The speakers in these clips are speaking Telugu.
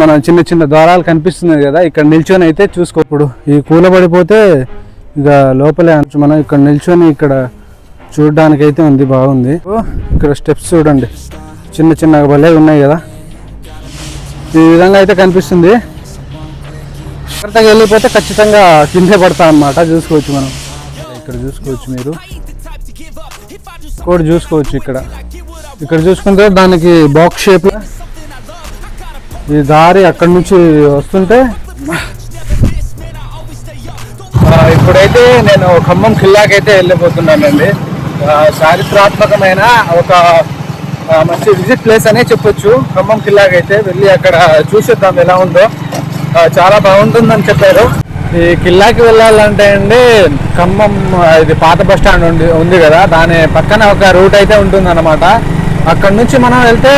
మన చిన్న చిన్న ద్వారాలు కనిపిస్తున్నాయి కదా ఇక్కడ నిల్చొని అయితే చూసుకోప్పుడు ఈ ఈ కూలబడిపోతే ఇక లోపలే అనొచ్చు మనం ఇక్కడ నిల్చొని ఇక్కడ చూడడానికి అయితే ఉంది బాగుంది. ఓ, ఇక్కడ స్టెప్స్ చూడండి. చిన్న చిన్న భలే ఉన్నాయి కదా. ఈ విధంగా అయితే కనిపిస్తుంది. జాగ్రత్తగా వెళ్ళిపోతే ఖచ్చితంగా కిందే పడతా అన్నమాట చూసుకోవచ్చు మనం. ఇక్కడ చూసుకోవచ్చు మీరు. కూడా చూసుకోవచ్చు ఇక్కడ. ఇక్కడ చూసుకుంటే దానికి బాక్స్ షేప్లో ఈ దారి అక్కడి నుంచి వస్తుంటే ఇప్పుడైతే నేను ఖమ్మం ఖిల్లాకైతే వెళ్ళిపోతున్నానండి ఆ, చారిత్రాత్మకమైన ఒక మంచి విజిట్ ప్లేస్ అనే చెప్పొచ్చు. ఖమ్మం ఖిల్లాకైతే వెళ్ళి అక్కడ చూసేద్దాం ఎలా ఉందో. చాలా బాగుంటుందని చెప్పారు. ఈ కిల్లాకి వెళ్ళాలంటే అండి ఖమ్మం ఇది పాత బస్ స్టాండ్ ఉంది ఉంది కదా. దాని పక్కన ఒక రూట్ అయితే ఉంటుంది అనమాట అక్కడ నుంచి మనం వెళ్తే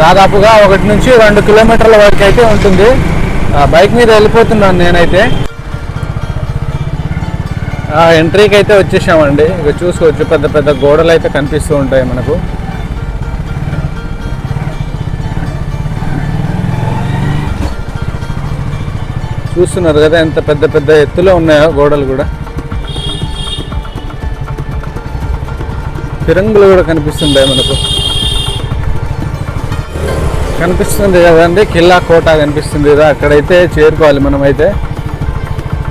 దాదాపుగా ఒకటి నుంచి రెండు కిలోమీటర్ల వరకు అయితే ఉంటుంది. బైక్ మీద వెళ్ళిపోతున్నాను నేనైతే. ఎంట్రీకి అయితే వచ్చేసామండి. ఇక చూసుకోవచ్చు పెద్ద పెద్ద గోడలు అయితే కనిపిస్తూ ఉంటాయి మనకు. చూస్తున్నారు కదా ఎంత పెద్ద పెద్ద ఎత్తులో ఉన్నాయో గోడలు కూడా. ఫిరంగులు కూడా కనిపిస్తుంటాయి మనకు. కనిపిస్తుంది కదండి కిల్లా కోట కనిపిస్తుంది కదా అక్కడైతే చేరుకోవాలి మనమైతే.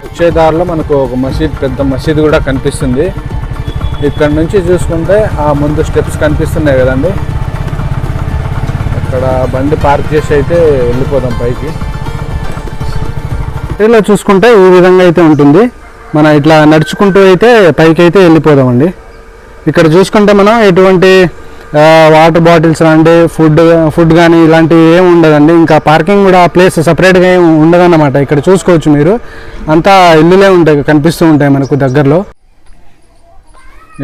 వచ్చే దారిలో మనకు ఒక మసీద్ పెద్ద మసీద్ కూడా కనిపిస్తుంది. ఇక్కడ నుంచి చూసుకుంటే ఆ ముందు స్టెప్స్ కనిపిస్తున్నాయి కదండి. అక్కడ బండి పార్క్ చేసి అయితే వెళ్ళిపోదాం పైకి. ఇలా చూసుకుంటే ఈ విధంగా అయితే ఉంటుంది. మనం ఇట్లా నడుచుకుంటూ అయితే పైకి అయితే వెళ్ళిపోదామండి. ఇక్కడ చూసుకుంటే మనం ఎటువంటి వాటర్ బాటిల్స్ లాంటి ఫుడ్ ఫుడ్ కానీ ఇలాంటివి ఏమి ఉండదండి. ఇంకా పార్కింగ్ కూడా ప్లేస్ సపరేట్గా ఏమి ఉండదన్నమాట. ఇక్కడ చూసుకోవచ్చు మీరు. అంతా ఇల్లులే ఉంటాయి కనిపిస్తూ ఉంటాయి మనకు దగ్గరలో.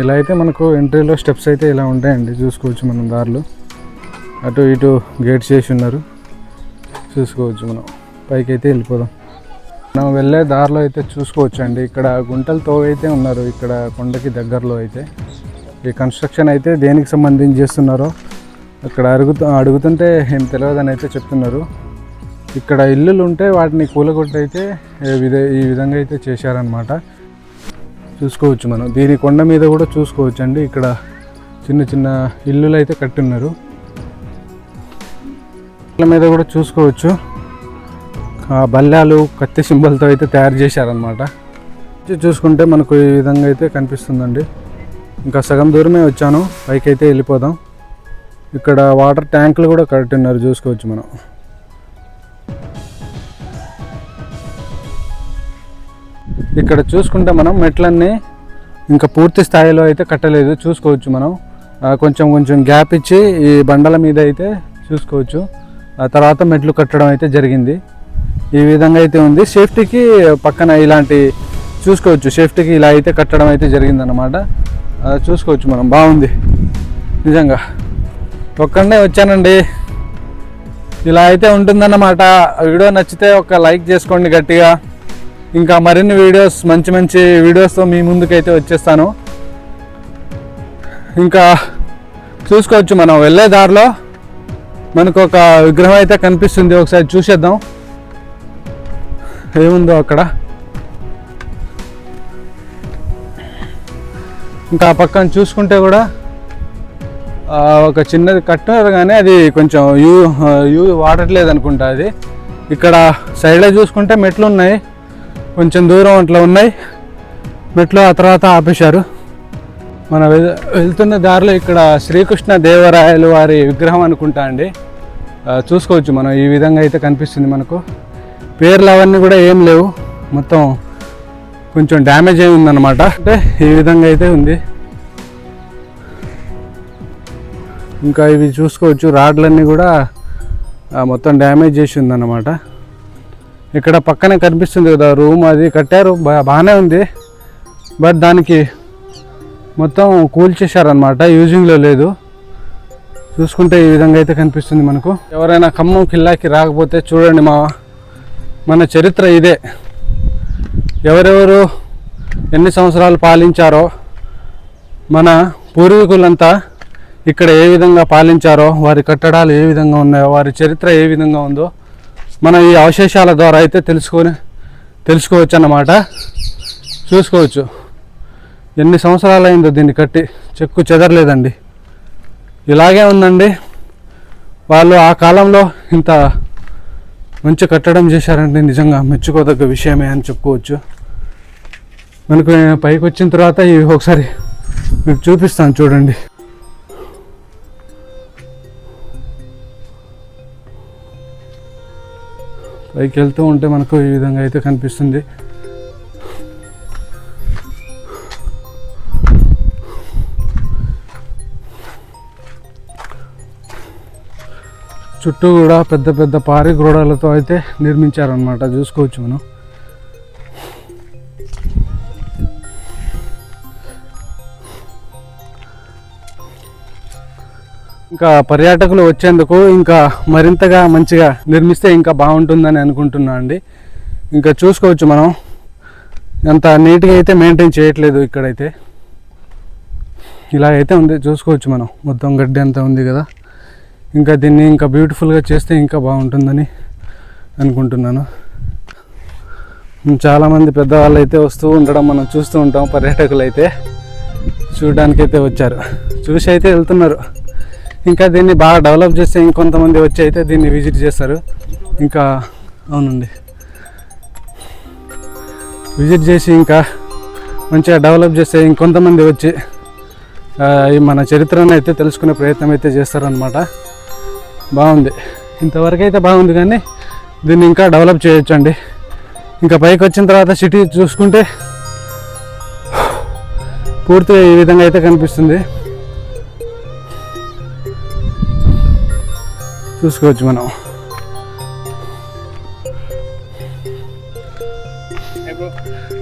ఇలా అయితే మనకు ఎంట్రీలో స్టెప్స్ అయితే ఇలా ఉంటాయండి. చూసుకోవచ్చు మనం దారిలో. అటు ఇటు గేట్ చేసి ఉన్నారు. చూసుకోవచ్చు మనం. పైకి అయితే వెళ్ళిపోదాం. మనం వెళ్ళే దారిలో అయితే చూసుకోవచ్చు అండి ఇక్కడ గుంటలతో అయితే ఉన్నారు. ఇక్కడ కొండకి దగ్గరలో అయితే. ఈ కన్స్ట్రక్షన్ అయితే దేనికి సంబంధించి చేస్తున్నారో అక్కడ అడుగుతూ అడుగుతుంటే ఏం తెలియదని అయితే చెప్తున్నారు. ఇక్కడ ఇల్లులు ఉంటే వాటిని కూలగొట్టయితే ఈ విధ ఈ విధంగా అయితే చేశారనమాట చూసుకోవచ్చు మనం. దీని కొండ మీద కూడా చూసుకోవచ్చు అండి ఇక్కడ చిన్న చిన్న ఇల్లులు అయితే కట్టున్నారు. ఇళ్ళ మీద కూడా చూసుకోవచ్చు. ఆ బల్లాలు కత్తి సింబల్తో అయితే తయారు చేశారనమాట చూసుకుంటే మనకు ఈ విధంగా అయితే కనిపిస్తుందండి. ఇంకా సగం దూరమే వచ్చాను. పైకి అయితే వెళ్ళిపోదాం. ఇక్కడ వాటర్ ట్యాంకులు కూడా కట్టున్నారు చూసుకోవచ్చు మనం. ఇక్కడ చూసుకుంటే మనం మెట్లన్నీ ఇంకా పూర్తి స్థాయిలో అయితే కట్టలేదు చూసుకోవచ్చు మనం. కొంచెం కొంచెం గ్యాప్ ఇచ్చి ఈ బండల మీద అయితే చూసుకోవచ్చు. ఆ తర్వాత మెట్లు కట్టడం అయితే జరిగింది. ఈ విధంగా అయితే ఉంది. సేఫ్టీకి పక్కన ఇలాంటి చూసుకోవచ్చు. సేఫ్టీకి ఇలా అయితే కట్టడం అయితే జరిగిందనమాట చూసుకోవచ్చు మనం. బాగుంది. నిజంగా. ఒక్కడనే వచ్చానండి. ఇలా అయితే ఉంటుందన్నమాట. వీడియో నచ్చితే ఒక లైక్ చేసుకోండి గట్టిగా. ఇంకా మరిన్ని వీడియోస్ మంచి మంచి వీడియోస్తో మీ ముందుకైతే వచ్చేస్తాను. ఇంకా చూసుకోవచ్చు మనం. వెళ్ళే దారిలో మనకు ఒక విగ్రహం అయితే కనిపిస్తుంది. ఒకసారి చూసేద్దాం. ఏముందో అక్కడ? ఇంకా ఆ పక్కన చూసుకుంటే కూడా ఒక చిన్నది కట్టారు కానీ అది కొంచెం యూ యూ వాడట్లేదు అనుకుంటా అది. ఇక్కడ సైడ్లో చూసుకుంటే మెట్లు ఉన్నాయి. కొంచెం దూరం అట్లా ఉన్నాయి. మెట్లు ఆ తర్వాత ఆపేశారు. మన వె- వెళ్తున్న దారిలో ఇక్కడ శ్రీకృష్ణ దేవరాయలు వారి విగ్రహం అనుకుంటా అండి. చూసుకోవచ్చు మనం ఈ విధంగా అయితే కనిపిస్తుంది మనకు. పేర్లు అవన్నీ కూడా ఏం లేవు. మొత్తం కొంచెం డ్యామేజ్ అయి ఉందన్నమాట. అంటే ఈ విధంగా అయితే ఉంది. ఇంకా ఇవి చూసుకోవచ్చు. రాడ్లన్నీ కూడా మొత్తం డ్యామేజ్ చేసి ఉందన్నమాట. ఇక్కడ పక్కనే కనిపిస్తుంది కదా రూమ్ అది కట్టారు. బాగానే ఉంది. బట్ దానికి మొత్తం కూల్చేశారనమాట యూజింగ్లో లేదు. చూసుకుంటే ఈ విధంగా అయితే కనిపిస్తుంది మనకు. ఎవరైనా ఖమ్మం కిల్లాకి రాకపోతే చూడండి మా మన చరిత్ర ఇదే. ఎవరెవరు ఎన్ని సంవత్సరాలు పాలించారో మన పూర్వీకులంతా ఇక్కడ ఏ విధంగా పాలించారో వారి కట్టడాలు ఏ విధంగా ఉన్నాయో వారి చరిత్ర ఏ విధంగా ఉందో మన ఈ అవశేషాల ద్వారా అయితే తెలుసుకొని తెలుసుకోవచ్చు అన్నమాట చూసుకోవచ్చు. ఎన్ని సంవత్సరాలు అయిందో దీన్ని కట్టి చెక్కు చెదరలేదండి. ఇలాగే ఉందండి. వాళ్ళు ఆ కాలంలో ఇంత మంచి కట్టడం చేశారంటే నిజంగా మెచ్చుకోదగ్గ విషయమే అని చెప్పుకోవచ్చు. మనకు పైకి వచ్చిన తర్వాత ఇవి ఒకసారి మీకు చూపిస్తాను చూడండి. పైకి వెళ్తూ ఉంటే మనకు ఈ విధంగా అయితే కనిపిస్తుంది. చుట్టూ కూడా పెద్ద పెద్ద పారి గోడలతో అయితే నిర్మించారనమాట చూసుకోవచ్చు మనం. ఇంకా పర్యాటకులు వచ్చేందుకు ఇంకా మరింతగా మంచిగా నిర్మిస్తే ఇంకా బాగుంటుందని అనుకుంటున్నా అండి. ఇంకా చూసుకోవచ్చు మనం. ఎంత నీట్గా అయితే మెయింటైన్ చేయట్లేదు ఇక్కడైతే. ఇలా అయితే ఉంది చూసుకోవచ్చు మనం. మొత్తం గడ్డి అంతా ఉంది కదా. ఇంకా దీన్ని ఇంకా బ్యూటిఫుల్గా చేస్తే ఇంకా బాగుంటుందని అనుకుంటున్నాను. చాలామంది పెద్దవాళ్ళు అయితే వస్తూ ఉండడం మనం చూస్తూ ఉంటాం పర్యాటకులు అయితే చూడడానికి అయితే వచ్చారు. చూసి అయితే వెళ్తున్నారు. ఇంకా దీన్ని బాగా డెవలప్ చేస్తే ఇంకొంతమంది వచ్చి అయితే దీన్ని విజిట్ చేస్తారు. ఇంకా అవునండి. విజిట్ చేసి ఇంకా మంచిగా డెవలప్ చేస్తే ఇంకొంతమంది వచ్చి ఈ మన చరిత్రను అయితే తెలుసుకునే ప్రయత్నం అయితే చేస్తారనమాట బాగుంది. ఇంతవరకు అయితే బాగుంది కానీ దీన్ని ఇంకా డెవలప్ చేయొచ్చండి. ఇంకా పైకి వచ్చిన తర్వాత సిటీ చూసుకుంటే పూర్తిగా ఈ విధంగా అయితే కనిపిస్తుంది. చూసుకోవచ్చు మనం.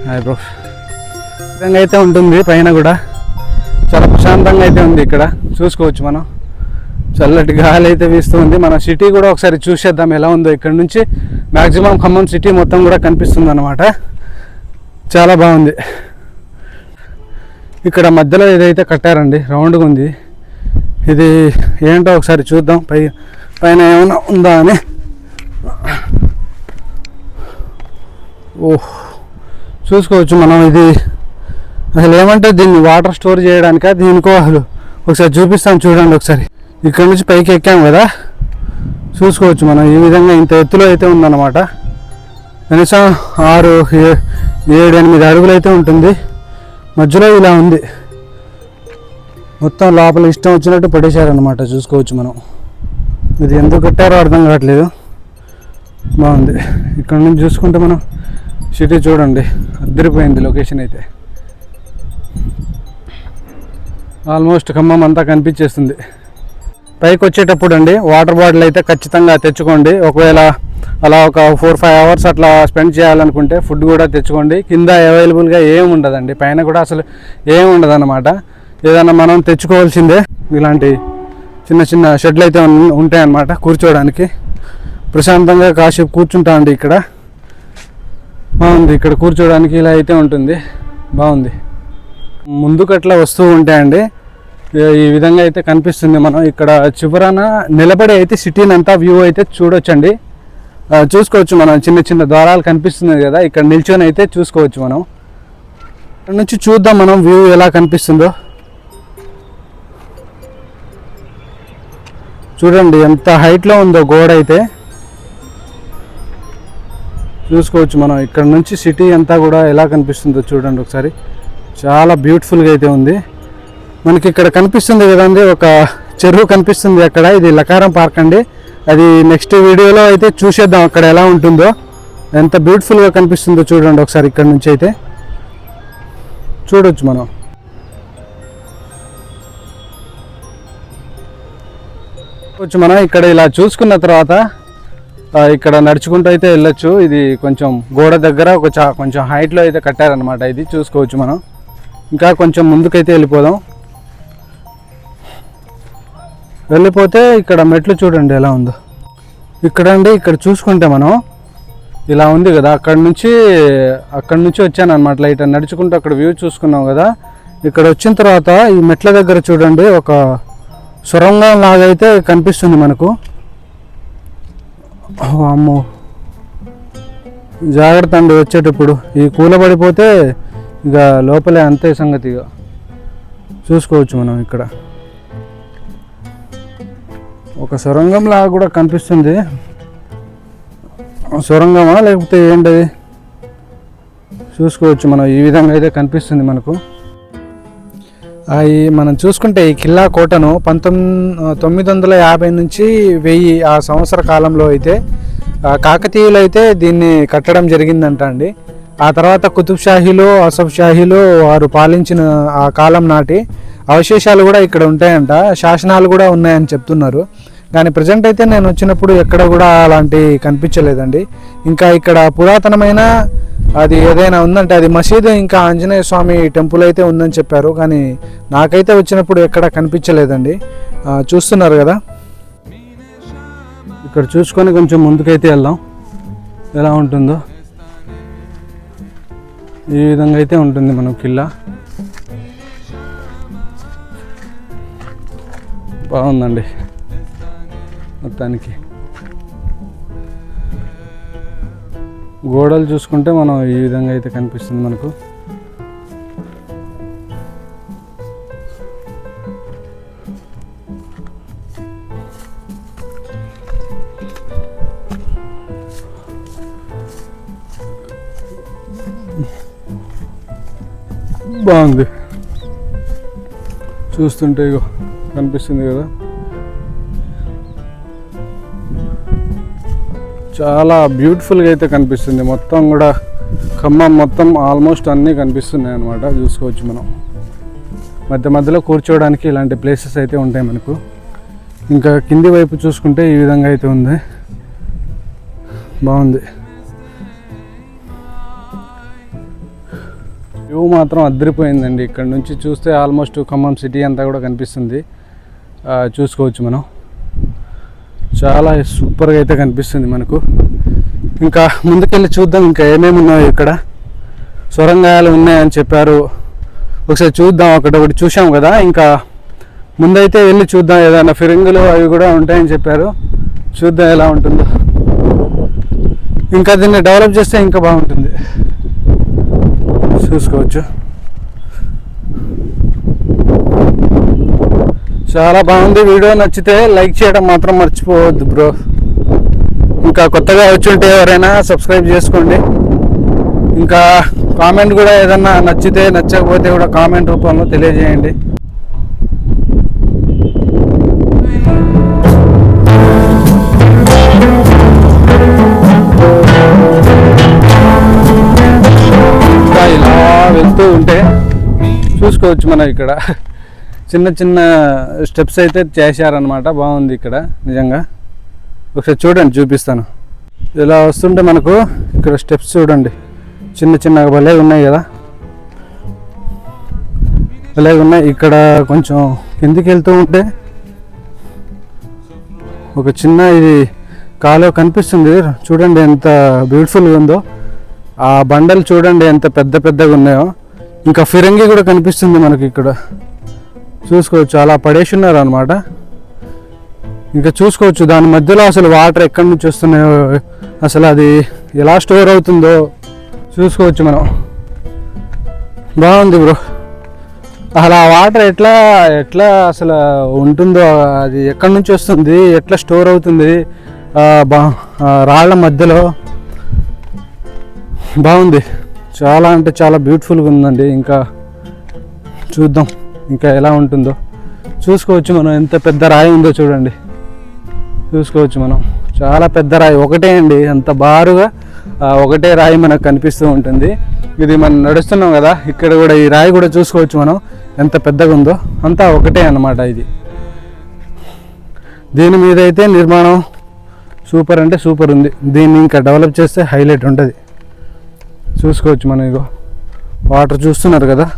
హాయ్ బ్రో విధంగా అయితే ఉంటుంది పైన కూడా. చాలా ప్రశాంతంగా అయితే ఉంది ఇక్కడ. చూసుకోవచ్చు మనం. చల్లటి గాలి అయితే వీస్తుంది. మన సిటీ కూడా ఒకసారి చూసేద్దాం ఎలా ఉందో. ఇక్కడ నుంచి మ్యాక్సిమం ఖమ్మం సిటీ మొత్తం కూడా కనిపిస్తుంది అనమాట చాలా బాగుంది. ఇక్కడ మధ్యలో ఏదైతే కట్టారండి రౌండ్గా ఉంది. ఇది ఏంటో ఒకసారి చూద్దాం. పై పైన ఏమైనా ఉందా అని. ఓహ్ చూసుకోవచ్చు మనం ఇది. అసలు ఏమంటే దీన్ని వాటర్ స్టోర్ చేయడానిక దీనికో అసలు. ఒకసారి చూపిస్తాను చూడండి ఒకసారి. ఇక్కడ నుంచి పైకి ఎక్కాం కదా? చూసుకోవచ్చు మనం. ఈ విధంగా ఇంత ఎత్తులో అయితే ఉందన్నమాట. కనీసం ఆరు ఏడు ఎనిమిది అడుగులు అయితే ఉంటుంది. మధ్యలో ఇలా ఉంది. మొత్తం లోపల ఇష్టం వచ్చినట్టు పడేశారనమాట చూసుకోవచ్చు మనం. ఇది ఎందుకు కట్టారో అర్థం కావట్లేదు. బాగుంది. ఇక్కడ నుంచి చూసుకుంటే మనం సిటీ చూడండి. అద్దరిపోయింది లొకేషన్ అయితే. ఆల్మోస్ట్ ఖమ్మం అంతా కనిపించేస్తుంది. పైకి వచ్చేటప్పుడు అండి వాటర్ బాటిల్ అయితే ఖచ్చితంగా తెచ్చుకోండి. ఒకవేళ అలా ఒక ఫోర్ ఫైవ్ అవర్స్ అట్లా స్పెండ్ చేయాలనుకుంటే ఫుడ్ కూడా తెచ్చుకోండి. కింద అవైలబుల్గా ఏం ఉండదండి. పైన కూడా అసలు ఏం ఉండదు అనమాట ఏదైనా మనం తెచ్చుకోవాల్సిందే. ఇలాంటి చిన్న చిన్న షెడ్లు అయితే ఉంటాయన్నమాట కూర్చోవడానికి ప్రశాంతంగా కాసేపు కూర్చుంటా అండి ఇక్కడ. బాగుంది. ఇక్కడ కూర్చోవడానికి ఇలా అయితే ఉంటుంది. బాగుంది. ముందుకు అట్లా వస్తూ ఉంటాయండి. ఈ- విధంగా అయితే కనిపిస్తుంది మనం ఇక్కడ చివరన నిలబడి అయితే సిటీని అంతా వ్యూ అయితే చూడొచ్చండి. చూసుకోవచ్చు మనం చిన్న చిన్న ద్వారాలు కనిపిస్తుంది కదా ఇక్కడ నిల్చొని అయితే చూసుకోవచ్చు మనం. ఇక్కడ నుంచి చూద్దాం మనం వ్యూ ఎలా కనిపిస్తుందో. చూడండి ఎంత హైట్లో ఉందో గోడ అయితే. చూసుకోవచ్చు మనం ఇక్కడ నుంచి సిటీ అంతా కూడా ఎలా కనిపిస్తుందో చూడండి ఒకసారి. చాలా బ్యూటిఫుల్గా అయితే ఉంది. మనకి ఇక్కడ కనిపిస్తుంది కదండి ఒక చెరువు కనిపిస్తుంది అక్కడ ఇది లకారం పార్క్ అండి. అది నెక్స్ట్ వీడియోలో అయితే చూసేద్దాం అక్కడ ఎలా ఉంటుందో. ఎంత బ్యూటిఫుల్గా కనిపిస్తుందో చూడండి ఒకసారి ఇక్కడ నుంచి అయితే. చూడొచ్చు మనం. చూడొచ్చు మనం ఇక్కడ ఇలా చూసుకున్న తర్వాత ఇక్కడ నడుచుకుంటూ అయితే వెళ్ళొచ్చు. ఇది కొంచెం గోడ దగ్గర ఒక చా కొంచెం హైట్లో అయితే కట్టారనమాట ఇది చూసుకోవచ్చు మనం. ఇంకా కొంచెం ముందుకైతే వెళ్ళిపోదాం. వెళ్ళిపోతే ఇక్కడ మెట్లు చూడండి ఎలా ఉందో. ఇక్కడ అండి ఇక్కడ చూసుకుంటే మనం ఇలా ఉంది కదా. అక్కడ నుంచి అక్కడ నుంచి వచ్చాను అనమాట లైట్ నడుచుకుంటూ అక్కడ వ్యూ చూసుకున్నాం కదా. ఇక్కడ వచ్చిన తర్వాత ఈ మెట్ల దగ్గర చూడండి ఒక సొరంగం లాగైతే కనిపిస్తుంది మనకు. అమ్మో జాగ్రత్త అండి వచ్చేటప్పుడు. ఈ కూలబడిపోతే ఇక లోపలే అంతే సంగతి ఇక. చూసుకోవచ్చు మనం ఇక్కడ. ఒక సొరంగం లాగా కూడా కనిపిస్తుంది. సొరంగమా లేకపోతే ఏంటది? చూసుకోవచ్చు మనం ఈ విధంగా అయితే కనిపిస్తుంది మనకు. ఈ మనం చూసుకుంటే ఈ కిల్లా కోటను పంతొమ్మిది తొమ్మిది వందల యాభై నుంచి వెయ్యి ఆ సంవత్సర కాలంలో అయితే కాకతీయులు అయితే దీన్ని కట్టడం జరిగిందంట అండి. ఆ తర్వాత కుతుబ్ షాహీలు అసఫ్ షాహీలు వారు పాలించిన ఆ కాలం నాటి అవశేషాలు కూడా ఇక్కడ ఉంటాయంట. శాసనాలు కూడా ఉన్నాయని చెప్తున్నారు. కానీ ప్రజెంట్ అయితే నేను వచ్చినప్పుడు ఎక్కడ కూడా అలాంటి కనిపించలేదండి. ఇంకా ఇక్కడ పురాతనమైన అది ఏదైనా ఉందంటే అది మసీదు ఇంకా ఆంజనేయ స్వామి టెంపుల్ అయితే ఉందని చెప్పారు. కానీ నాకైతే వచ్చినప్పుడు ఎక్కడ కనిపించలేదండి. చూస్తున్నారు కదా? ఇక్కడ చూసుకొని కొంచెం ముందుకైతే వెళ్దాం. ఎలా ఉంటుందో? ఈ విధంగా అయితే ఉంటుంది మనం కిల్లా. బాగుందండి. మొత్తానికి. గోడలు చూసుకుంటే మనం ఈ విధంగా అయితే కనిపిస్తుంది మనకు. బాగుంది. చూస్తుంటే ఇగో కనిపిస్తుంది కదా. చాలా బ్యూటిఫుల్గా అయితే కనిపిస్తుంది. మొత్తం కూడా ఖమ్మం మొత్తం ఆల్మోస్ట్ అన్నీ కనిపిస్తున్నాయి అనమాట చూసుకోవచ్చు మనం. మధ్య మధ్యలో కూర్చోవడానికి ఇలాంటి ప్లేసెస్ అయితే ఉంటాయి మనకు. ఇంకా కింది వైపు చూసుకుంటే ఈ విధంగా అయితే ఉంది. బాగుంది. వ్యూ మాత్రం అద్దరిపోయిందండి. ఇక్కడ నుంచి చూస్తే ఆల్మోస్ట్ ఖమ్మం సిటీ అంతా కూడా కనిపిస్తుంది. చూసుకోవచ్చు మనం. చాలా సూపర్గా అయితే కనిపిస్తుంది మనకు. ఇంకా ముందుకెళ్ళి చూద్దాం ఇంకా ఏమేమి ఉన్నాయో ఇక్కడ. సొరంగాయాలు ఉన్నాయని చెప్పారు. ఒకసారి చూద్దాం అక్కడ ఒకటి చూసాం కదా. ఇంకా ముందైతే వెళ్ళి చూద్దాం ఏదైనా ఫిరింగులు అవి కూడా ఉంటాయని చెప్పారు. చూద్దాం ఎలా ఉంటుందో. ఇంకా దీన్ని డెవలప్ చేస్తే ఇంకా బాగుంటుంది. చూసుకోవచ్చు. చాలా బాగుంది. వీడియో నచ్చితే లైక్ చేయడం మాత్రం మర్చిపోవద్దు బ్రో. ఇంకా కొత్తగా వచ్చి ఉంటే ఎవరైనా సబ్స్క్రైబ్ చేసుకోండి. ఇంకా కామెంట్ కూడా ఏదన్నా నచ్చితే నచ్చకపోతే కూడా కామెంట్ రూపంలో తెలియజేయండి. ఇంకా ఇలా వెళ్తూ ఉంటే చూసుకోవచ్చు మనం ఇక్కడ. చిన్న చిన్న స్టెప్స్ అయితే చేశారనమాట బాగుంది ఇక్కడ నిజంగా. ఒకసారి చూడండి చూపిస్తాను. ఇలా వస్తుంటే మనకు ఇక్కడ స్టెప్స్ చూడండి. చిన్న చిన్న భలే ఉన్నాయి కదా. భలే ఉన్నాయి. ఇక్కడ కొంచెం కిందికి వెళ్తూ ఉంటే ఒక చిన్న ఇది కాలువ కనిపిస్తుంది. చూడండి ఎంత బ్యూటిఫుల్గా ఉందో. ఆ బండలు చూడండి ఎంత పెద్ద పెద్దగా ఉన్నాయో. ఇంకా ఫిరంగి కూడా కనిపిస్తుంది మనకి ఇక్కడ. చూసుకోవచ్చు. అలా పడేసి ఉన్నారు అనమాట ఇంకా చూసుకోవచ్చు. దాని మధ్యలో అసలు వాటర్ ఎక్కడి నుంచి వస్తున్నాయో అసలు అది ఎలా స్టోర్ అవుతుందో చూసుకోవచ్చు మనం. బాగుంది బ్రో. అసలు ఆ వాటర్ ఎట్లా ఎట్లా అసలు ఉంటుందో అది ఎక్కడి నుంచి వస్తుంది ఎట్లా స్టోర్ అవుతుంది బా రాళ్ళ మధ్యలో బాగుంది. చాలా అంటే చాలా బ్యూటిఫుల్గా ఉందండి. ఇంకా చూద్దాం. ఇంకా ఎలా ఉంటుందో. చూసుకోవచ్చు మనం ఎంత పెద్ద రాయి ఉందో చూడండి. చూసుకోవచ్చు మనం. చాలా పెద్ద రాయి. ఒకటే అండి. అంత బారుగా ఒకటే రాయి మనకు కనిపిస్తూ ఉంటుంది. ఇది మనం నడుస్తున్నాం కదా ఇక్కడ కూడా ఈ రాయి కూడా చూసుకోవచ్చు మనం. ఎంత పెద్దగా ఉందో. అంతా ఒకటే అన్నమాట ఇది. దీని మీద అయితే నిర్మాణం సూపర్ అంటే సూపర్ ఉంది. దీన్ని ఇంకా డెవలప్ చేస్తే హైలైట్ ఉంటుంది. చూసుకోవచ్చు మనం ఇగో. వాటర్ చూస్తున్నారు కదా.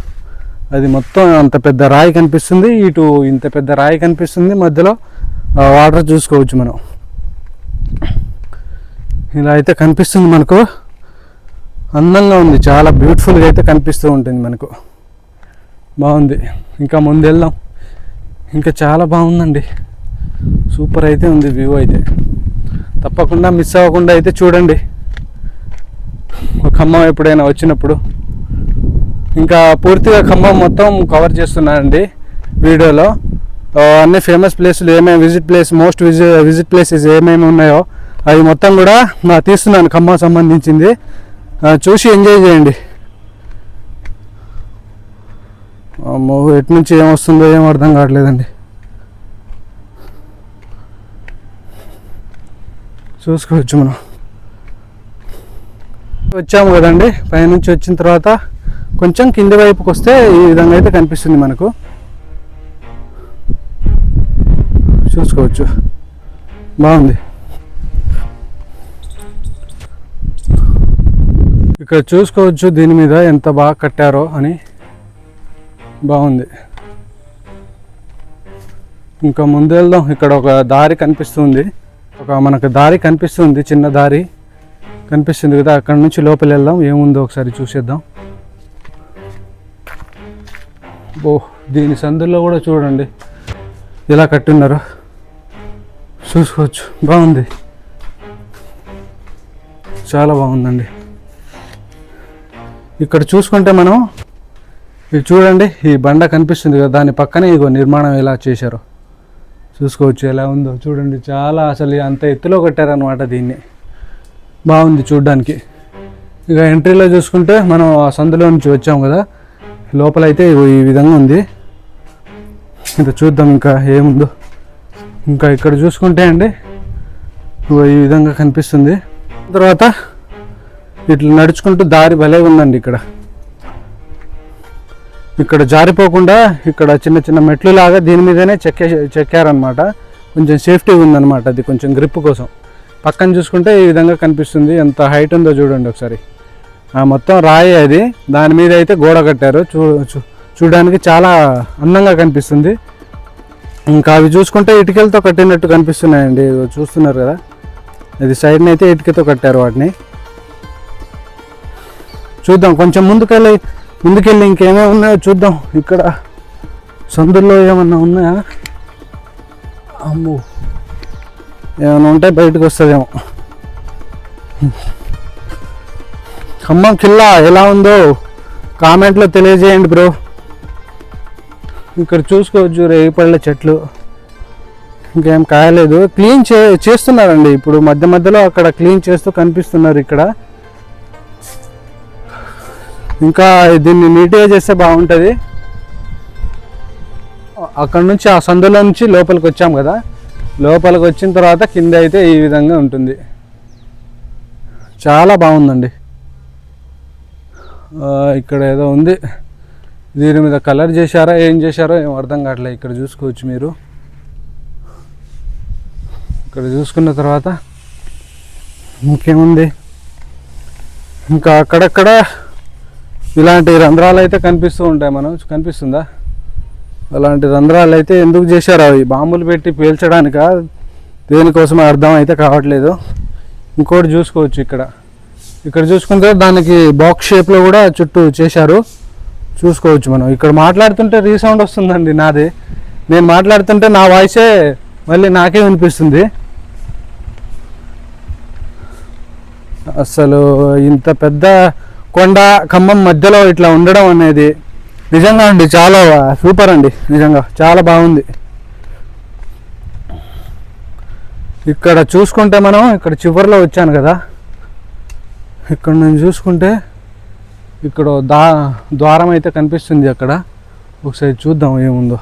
అది మొత్తం అంత పెద్ద రాయి కనిపిస్తుంది. ఇటు ఇంత పెద్ద రాయి కనిపిస్తుంది మధ్యలో. వాటర్ చూసుకోవచ్చు మనం. ఇలా అయితే కనిపిస్తుంది మనకు. అందంగా ఉంది. చాలా బ్యూటిఫుల్గా అయితే కనిపిస్తూ ఉంటుంది మనకు. బాగుంది. ఇంకా ముందు వెళ్దాం ఇంకా చాలా బాగుందండి. సూపర్ అయితే ఉంది వ్యూ అయితే. తప్పకుండా మిస్ అవ్వకుండా అయితే చూడండి. ఒక అమ్మ ఎప్పుడైనా వచ్చినప్పుడు ఇంకా పూర్తిగా ఖమ్మం మొత్తం కవర్ చేస్తున్నానండి వీడియోలో. అన్ని ఫేమస్ ప్లేసులు ఏమేమి visit place most visit visit places ఏమేమి ఉన్నాయో అవి మొత్తం కూడా నా తీస్తున్నాను ఖమ్మం సంబంధించింది. చూసి ఎంజాయ్ చేయండి. ఎటు నుంచి ఏమొస్తుందో ఏం అర్థం కావట్లేదండి. చూసుకోవచ్చు మనం. వచ్చాము కదండి పైనుంచి వచ్చిన తర్వాత కొంచెం కింది వైపుకి వస్తే ఈ విధంగా అయితే కనిపిస్తుంది మనకు. చూసుకోవచ్చు. బాగుంది. ఇక్కడ చూసుకోవచ్చు దీని మీద ఎంత బాగా కట్టారో అని. బాగుంది. ఇంకా ముందు వెళ్దాం ఇక్కడ ఒక దారి కనిపిస్తుంది. ఒక మనకు దారి కనిపిస్తుంది చిన్న దారి కనిపిస్తుంది కదా. అక్కడ నుంచి లోపల వెళ్దాం. ఏముందో ఒకసారి చూసేద్దాం. ఓ దీని సందులో కూడా చూడండి. ఎలా కట్టున్నారు. చూసుకోవచ్చు. బాగుంది. చాలా బాగుందండి. ఇక్కడ చూసుకుంటే మనం ఇది చూడండి ఈ బండ కనిపిస్తుంది కదా దాని పక్కనే ఇగో నిర్మాణం ఎలా చేశారో. చూసుకోవచ్చు ఎలా ఉందో. చూడండి చాలా అసలు అంత ఎత్తులో కట్టారనమాట దీన్ని. బాగుంది చూడడానికి. ఇక ఎంట్రీలో చూసుకుంటే మనం ఆ సందులో నుంచి వచ్చాము కదా. లోపలైతే ఇగో ఈ విధంగా ఉంది. ఇంకా చూద్దాం ఇంకా ఏముందో. ఇంకా ఇక్కడ చూసుకుంటే అండి ఇగో ఈ విధంగా కనిపిస్తుంది. తర్వాత ఇట్లా నడుచుకుంటూ దారి భలే ఉందండి ఇక్కడ. ఇక్కడ జారిపోకుండా ఇక్కడ చిన్న చిన్న మెట్లు లాగా దీని మీదనే చెక్కే చెక్కారనమాట కొంచెం సేఫ్టీ ఉందన్నమాట అది కొంచెం గ్రిప్ కోసం. పక్కన చూసుకుంటే ఈ విధంగా కనిపిస్తుంది. ఎంత హైట్ ఉందో చూడండి ఒకసారి. మొత్తం రాయి అది. దాని మీద అయితే గోడ కట్టారు. చూ చూ- చూడడానికి చాలా అందంగా కనిపిస్తుంది. ఇంకా అవి చూసుకుంటే ఇటుకలతో కట్టినట్టు కనిపిస్తున్నాయండి. చూస్తున్నారు కదా. ఇది సైడ్ని అయితే ఇటుకతో కట్టారు వాటిని. చూద్దాం. కొంచెం ముందుకెళ్ళి ముందుకెళ్ళి ఇంకేమేమి ఉన్నాయో చూద్దాం. ఇక్కడ సందుల్లో ఏమన్నా ఉన్నాయా? అమ్మో! ఏమైనా ఉంటే బయటకు వస్తుందేమో. ఖమ్మం కిల్లా ఎలా ఉందో కామెంట్లో తెలియజేయండి బ్రో. ఇక్కడ చూసుకోవచ్చు రేగిపళ్ళ చెట్లు. ఇంకేం కాయలేదు. క్లీన్ చే చేస్తున్నారండి. ఇప్పుడు మధ్య మధ్యలో అక్కడ క్లీన్ చేస్తూ కనిపిస్తున్నారు ఇక్కడ. ఇంకా దీన్ని నీట్గా చేస్తే బాగుంటుంది. అక్కడ నుంచి ఆ సందులో నుంచి లోపలికి వచ్చాం కదా. లోపలికి వచ్చిన తర్వాత కింద అయితే ఈ విధంగా ఉంటుంది. చాలా బాగుందండి. ఇక్కడ ఏదో ఉంది. దీని మీద కలర్ చేశారా ఏం చేశారో ఏం అర్థం కావట్లేదు ఇక్కడ చూసుకోవచ్చు మీరు. ఇక్కడ చూసుకున్న తర్వాత ఇంకేముంది? ఇంకా అక్కడక్కడ ఇలాంటి రంధ్రాలు అయితే కనిపిస్తూ ఉంటాయి మనం. కనిపిస్తుందా? అలాంటి రంధ్రాలు అయితే ఎందుకు చేశారు? అవి బాంబులు పెట్టి పేల్చడానిక? దేనికోసం అర్థం అయితే కావట్లేదు. ఇంకోటి చూసుకోవచ్చు ఇక్కడ. ఇక్కడ చూసుకుంటే దానికి బాక్స్ షేప్లో కూడా చుట్టూ చేశారు. చూసుకోవచ్చు మనం. ఇక్కడ మాట్లాడుతుంటే రీసౌండ్ వస్తుందండి నాది. నేను మాట్లాడుతుంటే నా వాయిసే మళ్ళీ నాకే వినిపిస్తుంది. అసలు ఇంత పెద్ద కొండ ఖమ్మం మధ్యలో ఇట్లా ఉండడం అనేది నిజంగా అండి చాలా సూపర్ అండి. నిజంగా చాలా బాగుంది. ఇక్కడ చూసుకుంటే మనం ఇక్కడ చివరిలో వచ్చాను కదా. ఇక్కడ నేను చూసుకుంటే ఇక్కడ దా ద్వారం అయితే కనిపిస్తుంది అక్కడ. ఒకసారి చూద్దాం ఏముందో.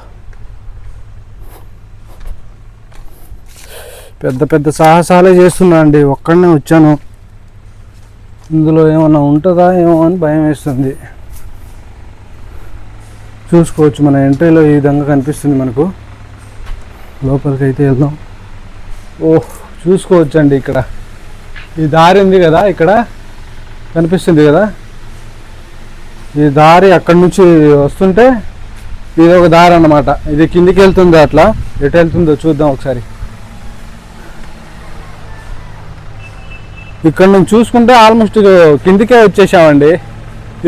పెద్ద పెద్ద సాహసాలే చేస్తున్నా అండి ఒక్కడనే వచ్చాను. ఇందులో ఏమన్నా ఉంటుందా ఏమో అని భయం వేస్తుంది. చూసుకోవచ్చు మన ఎంట్రీలో ఈ విధంగా కనిపిస్తుంది మనకు. లోపలికి అయితే వెళ్దాం. ఓహ్ చూసుకోవచ్చండి ఇక్కడ. ఈ దారి ఉంది కదా ఇక్కడ. కనిపిస్తుంది కదా? ఈ దారి అక్కడి నుంచి వస్తుంటే ఇది ఒక దారి అన్నమాట. ఇది కిందికి వెళ్తుంది అట్లా? ఎటు వెళ్తుందో చూద్దాం ఒకసారి. ఇక్కడ నుంచి చూసుకుంటే ఆల్మోస్ట్ కిందికే వచ్చేసామండి.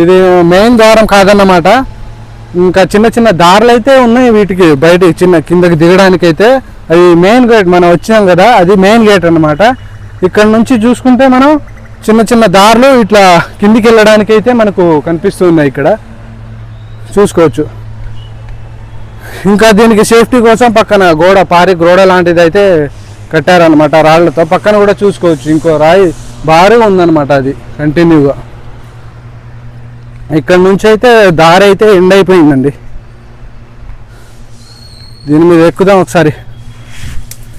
ఇది మెయిన్ ద్వారం కాదన్నమాట. ఇంకా చిన్న చిన్న దారులు అయితే ఉన్నాయి వీటికి బయటికి చిన్న కిందకి దిగడానికి అయితే. అది మెయిన్ గేట్ మనం వచ్చినాం కదా అది మెయిన్ గేట్ అన్నమాట. ఇక్కడ నుంచి చూసుకుంటే మనం చిన్న చిన్న దారులు ఇట్లా కిందికి వెళ్ళడానికి అయితే మనకు కనిపిస్తున్నాయి ఇక్కడ. చూసుకోవచ్చు. ఇంకా దీనికి సేఫ్టీ కోసం పక్కన గోడ పారి గోడ లాంటిది అయితే కట్టారనమాట రాళ్ళతో పక్కన కూడా చూసుకోవచ్చు. ఇంకో రాయి భారీ ఉందన్నమాట అది కంటిన్యూగా. ఇక్కడ నుంచి అయితే దారి అయితే ఎండ్ అయిపోయిందండి. దీని మీద ఎక్కుదాం ఒకసారి.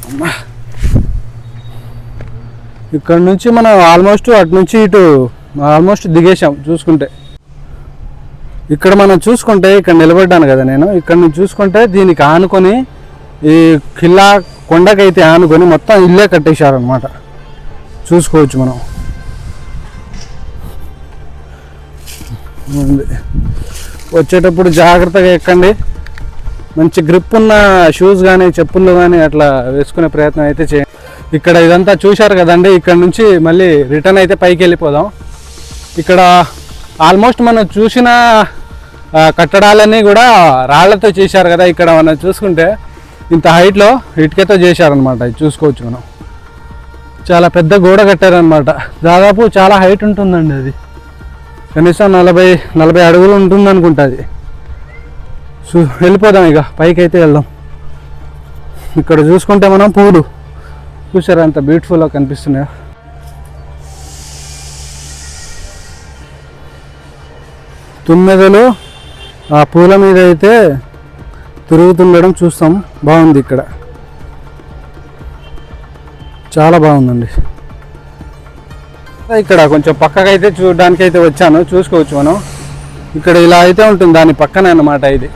అమ్మా. ఇక్కడ నుంచి మనం ఆల్మోస్ట్ అటు నుంచి ఇటు ఆల్మోస్ట్ దిగేసాం చూసుకుంటే. ఇక్కడ మనం చూసుకుంటే ఇక్కడ నిలబడ్డాను కదా నేను. ఇక్కడ నుంచి చూసుకుంటే దీనికి ఆనుకొని ఈ కిల్లా కొండకైతే ఆనుకొని మొత్తం ఇల్లే కట్టేశారనమాట చూసుకోవచ్చు మనం. వచ్చేటప్పుడు జాగ్రత్తగా ఎక్కండి. మంచి గ్రిప్ ఉన్న షూస్ కానీ చెప్పులు కానీ అట్లా వేసుకునే ప్రయత్నం అయితే చేయండి. ఇక్కడ ఇదంతా చూశారు కదండి ఇక్కడ నుంచి మళ్ళీ రిటర్న్ అయితే పైకి వెళ్ళిపోదాం. ఇక్కడ ఆల్మోస్ట్ మనం చూసిన కట్టడాలన్నీ కూడా రాళ్ళతో చేశారు కదా ఇక్కడ మనం చూసుకుంటే. ఇంత హైట్లో ఇటుకతో చేశారనమాట ఇది చూసుకోవచ్చు మనం. చాలా పెద్ద గోడ కట్టారనమాట దాదాపు చాలా హైట్ ఉంటుందండి అది. కనీసం నలభై నలభై అడుగులు ఉంటుంది అనుకుంటా అది. చూ వెళ్ళిపోదాం ఇక పైకి అయితే వెళ్దాం. ఇక్కడ చూసుకుంటే మనం పూలు. చూసారా అంత బ్యూటిఫుల్గా కనిపిస్తున్నాయో? తుమ్మెదలు ఆ పూల మీద అయితే తిరుగుతుండడం చూస్తాం. బాగుంది ఇక్కడ. చాలా బాగుందండి. ఇక్కడ కొంచెం పక్కకైతే అయితే చూడడానికి అయితే వచ్చాను. చూసుకోవచ్చు మనం. ఇక్కడ ఇలా అయితే ఉంటుంది. దాని పక్కనే అన్నమాట ఇది.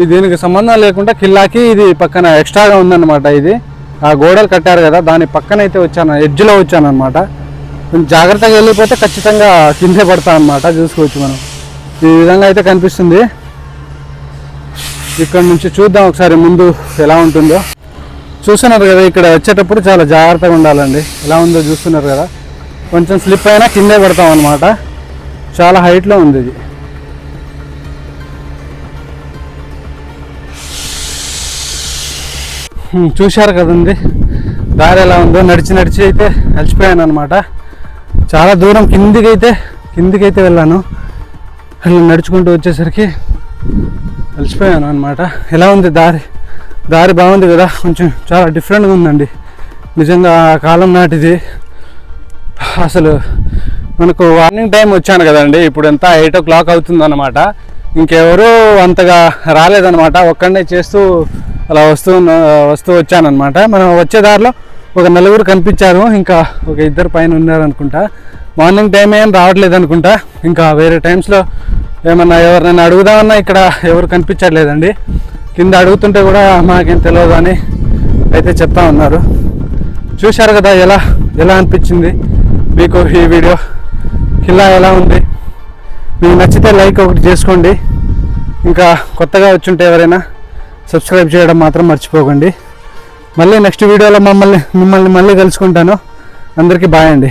ఇది దీనికి సంబంధం లేకుండా కిల్లాకి ఇది పక్కన ఎక్స్ట్రాగా ఉందన్నమాట ఇది. ఆ గోడలు కట్టారు కదా దాని పక్కన అయితే వచ్చాను ఎడ్జ్లో వచ్చాను అనమాట జాగ్రత్తగా వెళ్ళిపోతే ఖచ్చితంగా కిందే పడతాం అనమాట చూసుకోవచ్చు మనం. ఈ విధంగా అయితే కనిపిస్తుంది. ఇక్కడ నుంచి చూద్దాం ఒకసారి ముందు ఎలా ఉంటుందో. చూస్తున్నారు కదా ఇక్కడ వచ్చేటప్పుడు చాలా జాగ్రత్తగా ఉండాలండి. ఎలా ఉందో చూస్తున్నారు కదా. కొంచెం స్లిప్ అయినా కిందే పడతాం అనమాట చాలా హైట్లో ఉంది ఇది. చూశారు కదండి. దారి ఎలా ఉందో నడిచి నడిచి అయితే అలసిపోయాను అనమాట చాలా దూరం కిందికి అయితే వెళ్ళాను. అలా నడుచుకుంటూ వచ్చేసరికి అలసిపోయాను అనమాట ఎలా ఉంది దారి? దారి బాగుంది కదా. కొంచెం చాలా డిఫరెంట్గా ఉందండి. నిజంగా ఆ కాలం నాటిది. అసలు మనకు వార్నింగ్ టైం వచ్చాను కదండి. ఇప్పుడు ఎంత ఎయిట్ ఓ క్లాక్ అవుతుందన్నమాట. ఇంకెవరూ అంతగా రాలేదన్నమాట. ఒక్కడనే చేస్తూ అలా వస్తూ ఉన్న- వస్తూ వచ్చానమాట మనం వచ్చే దారిలో ఒక నలుగురు కనిపించారు. ఇంకా ఒక ఇద్దరు పైన ఉన్నారనుకుంటా. మార్నింగ్ టైం ఏం రావట్లేదు అనుకుంటా ఇంకా వేరే టైమ్స్లో ఏమన్నా ఎవరినైనా అడుగుదామన్నా ఇక్కడ ఎవరు కనిపించట్లేదండి. కింద అడుగుతుంటే కూడా మాకేం తెలియదు అని అయితే చెప్తా ఉన్నారు. చూశారు కదా ఎలా ఎలా అనిపించింది మీకు ఈ వీడియో? కిల్లా ఎలా ఉంది? మీకు నచ్చితే లైక్ ఒకటి చేసుకోండి. ఇంకా కొత్తగా వచ్చుంటే ఎవరైనా సబ్స్క్రైబ్ చేయడం మాత్రం మర్చిపోకండి. మళ్ళీ నెక్స్ట్ వీడియోలో మమ్మల్ని మిమ్మల్ని మళ్ళీ కలుసుకుంటాను. అందరికీ బాయ్ అండి.